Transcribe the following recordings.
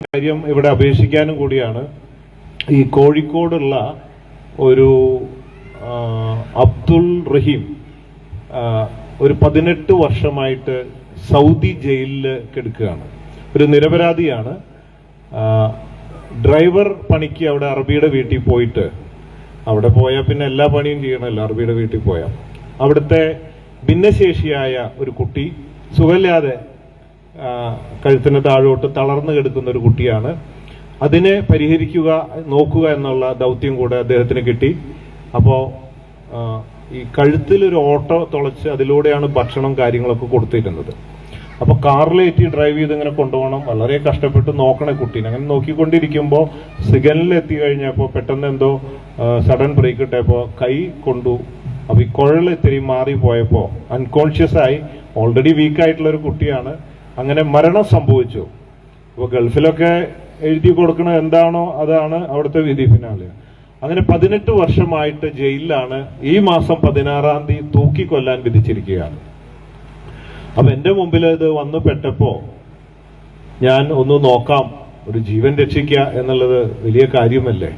കാര്യം ഇവിടെ അപേക്ഷിക്കാനും കൂടിയാണ്. ഈ കോഴിക്കോടുള്ള ഒരു അബ്ദുൾ റഹീം ഒരു പതിനെട്ട് വർഷമായിട്ട് സൗദി ജയിലിൽ കിടക്കുകയാണ്. ഒരു നിരപരാധിയാണ്. ഡ്രൈവർ പണിക്ക് അവിടെ അറബിയുടെ വീട്ടിൽ പോയിട്ട് അവിടെ പോയാൽ പിന്നെ എല്ലാ പണിയും ചെയ്യണമല്ലോ അറബിയുടെ വീട്ടിൽ പോയാൽ അവിടുത്തെ ഭിന്നശേഷിയായ ഒരു കുട്ടി സുഖമില്ലാതെ കഴുത്തിന് താഴോട്ട് തളർന്നു കിടക്കുന്ന ഒരു കുട്ടിയാണ്. അതിനെ പരിഹരിക്കുക നോക്കുക എന്നുള്ള ദൗത്യം കൂടെ അദ്ദേഹത്തിന് കിട്ടി. അപ്പോൾ ഈ കഴുത്തിൽ ഒരു ഓട്ടോ തുളച്ച് അതിലൂടെയാണ് ഭക്ഷണം കാര്യങ്ങളൊക്കെ കൊടുത്തിരുന്നത്. അപ്പൊ കാറിലേറ്റി ഡ്രൈവ് ചെയ്ത് ഇങ്ങനെ കൊണ്ടുപോകണം. വളരെ കഷ്ടപ്പെട്ട് നോക്കണ കുട്ടീനെ. അങ്ങനെ നോക്കിക്കൊണ്ടിരിക്കുമ്പോൾ സിഗ്നലിൽ എത്തി കഴിഞ്ഞപ്പോൾ പെട്ടെന്ന് എന്തോ സഡൻ ബ്രേക്ക് ഇട്ടപ്പോൾ കൈ കൊണ്ടു. അപ്പൊ ഈ കുഴൽ ഇത്തിരി മാറി പോയപ്പോൾ അൺകോൺഷ്യസ് ആയി. ഓൾറെഡി വീക്ക് ആയിട്ടുള്ള ഒരു കുട്ടിയാണ്. അങ്ങനെ മരണം സംഭവിച്ചു. അപ്പൊ ഗൾഫിലൊക്കെ എഴുതി കൊടുക്കണ എന്താണോ അതാണ് അവിടുത്തെ വിധി ഫിനാലെ അങ്ങനെ പതിനെട്ട് വർഷമായിട്ട് ജയിലിലാണ് ഈ മാസം പതിനാറാം തീയതി തൂക്കിക്കൊല്ലാൻ വിധിച്ചിരിക്കുകയാണ്. അപ്പൊ എന്റെ മുമ്പിൽ ഇത് വന്നു പെട്ടപ്പോൾ ഞാൻ ഒന്ന് നോക്കാം ഒരു ജീവൻ രക്ഷിക്കുക എന്നുള്ളത് വലിയ കാര്യമല്ലേ?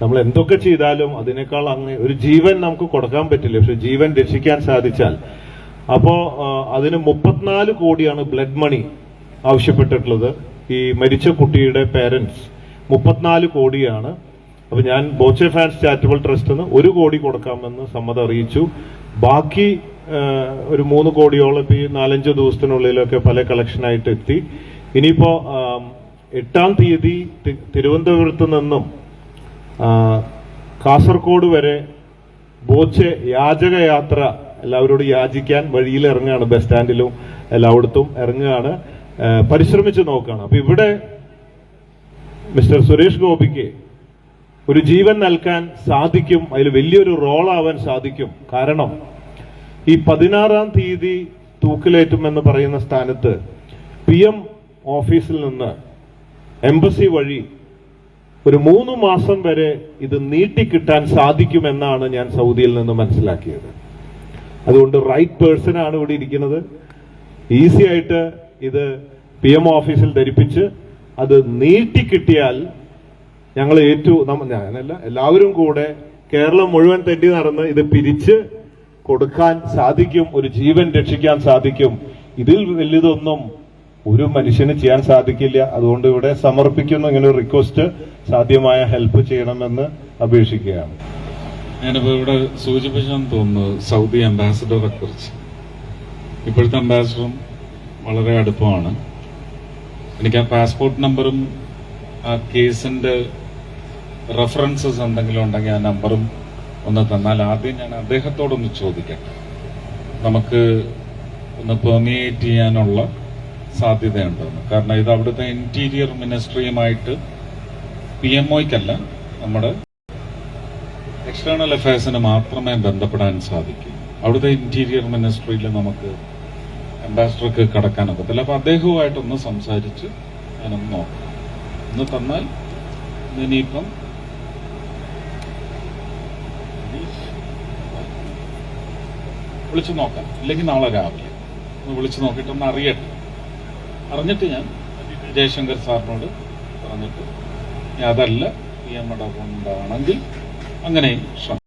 നമ്മൾ എന്തൊക്കെ ചെയ്താലും അതിനേക്കാൾ അങ്ങ് ഒരു ജീവൻ നമുക്ക് കൊടുക്കാൻ പറ്റില്ല. പക്ഷെ ജീവൻ രക്ഷിക്കാൻ സാധിച്ചാൽ അപ്പോ അതിന് മുപ്പത്തിനാല് കോടിയാണ് ബ്ലഡ് മണി ആവശ്യപ്പെട്ടിട്ടുള്ളത്. ഈ മരിച്ച കുട്ടിയുടെ പേരൻസ് മുപ്പത്തിനാല് കോടിയാണ്. അപ്പൊ ഞാൻ ബോച്ചെ ഫാൻസ് ചാരിറ്റബിൾ ട്രസ്റ്റിന് ഒരു കോടി കൊടുക്കാമെന്ന് സമ്മതം അറിയിച്ചു. ബാക്കി ഒരു മൂന്ന് കോടിയോളം ഈ നാലഞ്ച് ദിവസത്തിനുള്ളിലൊക്കെ പല കളക്ഷനായിട്ട് എത്തി. ഇനിയിപ്പോ എട്ടാം തീയതി തിരുവനന്തപുരത്ത് നിന്നും കാസർഗോഡ് വരെ ബോച്ചെ യാചകയാത്ര എല്ലാവരോടും യാചിക്കാൻ വഴിയിൽ ഇറങ്ങുകയാണ് ബസ് സ്റ്റാൻഡിലും എല്ലായിടത്തും ഇറങ്ങുകയാണ്. പരിശ്രമിച്ച് നോക്കുകയാണ്. അപ്പൊ ഇവിടെ മിസ്റ്റർ സുരേഷ് ഗോപിക്ക് ഒരു ജീവൻ നൽകാൻ സാധിക്കും അതിൽ വലിയൊരു റോൾ ആവാൻ സാധിക്കും. കാരണം ഈ പതിനാറാം തീയതി തൂക്കിലേറ്റുമെന്ന് പറയുന്ന സ്ഥാനത്ത് പി എം ഓഫീസിൽ നിന്ന് എംബസി വഴി ഒരു മൂന്ന് മാസം വരെ ഇത് നീട്ടിക്കിട്ടാൻ സാധിക്കുമെന്നാണ് ഞാൻ സൗദിയിൽ നിന്ന് മനസ്സിലാക്കിയത്. അതുകൊണ്ട് റൈറ്റ് പേഴ്സൺ ആണ് ഇവിടെ ഇരിക്കുന്നത്. ഈസി ആയിട്ട് ഇത് പി എം ഓഫീസിൽ ധരിപ്പിച്ച് അത് നീട്ടിക്കിട്ടിയാൽ ഞങ്ങൾ ഏറ്റു ഞാനല്ല എല്ലാവരും കൂടെ കേരളം മുഴുവൻ തെറ്റി നടന്ന് ഇത് പിരിച്ച് കൊടുക്കാൻ സാധിക്കും ഒരു ജീവൻ രക്ഷിക്കാൻ സാധിക്കും. ഇതിൽ വലുതൊന്നും ഒരു മനുഷ്യന് ചെയ്യാൻ സാധിക്കില്ല. അതുകൊണ്ട് ഇവിടെ സമർപ്പിക്കുന്ന. ഇങ്ങനെ ഒരു റിക്വസ്റ്റ് സാധ്യമായ ഹെൽപ്പ് ചെയ്യണമെന്ന് അപേക്ഷിക്കുകയാണ്. ഞാനിപ്പോ ഇവിടെ സൂചിപ്പിച്ചെന്ന് തോന്നുന്നു സൗദി അംബാസിഡറെ കുറിച്ച്. ഇപ്പോഴത്തെ അംബാസിഡറും വളരെ അടുപ്പമാണ്. എനിക്ക് ആ പാസ്പോർട്ട് നമ്പറും ആ കേസിന്റെ റെഫറൻസസ് എന്തെങ്കിലും ഉണ്ടെങ്കിൽ ആ നമ്പറും ഒന്ന് തന്നാൽ ആദ്യം ഞാൻ അദ്ദേഹത്തോടൊന്ന് ചോദിക്കട്ടെ. നമുക്ക് ഒന്ന് പെർമിയേറ്റ് ചെയ്യാനുള്ള സാധ്യതയുണ്ടെന്ന്. കാരണം ഇത് അവിടുത്തെ ഇന്റീരിയർ മിനിസ്ട്രിയുമായിട്ട് പി എം നമ്മുടെ എക്സ്റ്റേണൽ അഫയേഴ്സിന് മാത്രമേ ബന്ധപ്പെടാൻ സാധിക്കൂ. അവിടുത്തെ ഇന്റീരിയർ മിനിസ്ട്രിയിൽ നമുക്ക് അംബാസിഡർക്ക് കടക്കാൻ ഒക്കത്തില്ല. അപ്പൊ അദ്ദേഹവുമായിട്ടൊന്ന് സംസാരിച്ച് ഞാനൊന്ന് നോക്കാം. ഒന്ന് തന്നാൽ ഇനിയിപ്പം വിളിച്ചു നോക്കാം. ഇല്ലെങ്കിൽ നാളെ രാവിലെ. ഒന്ന് വിളിച്ചു നോക്കിയിട്ട് ഒന്ന് അറിയട്ടെ. അറിഞ്ഞിട്ട് ഞാൻ ജയശങ്കർ സാറിനോട് പറഞ്ഞിട്ട് അതല്ല പി എം അക്കൗണ്ട് അങ്ങനെയും ശ്രമിക്കും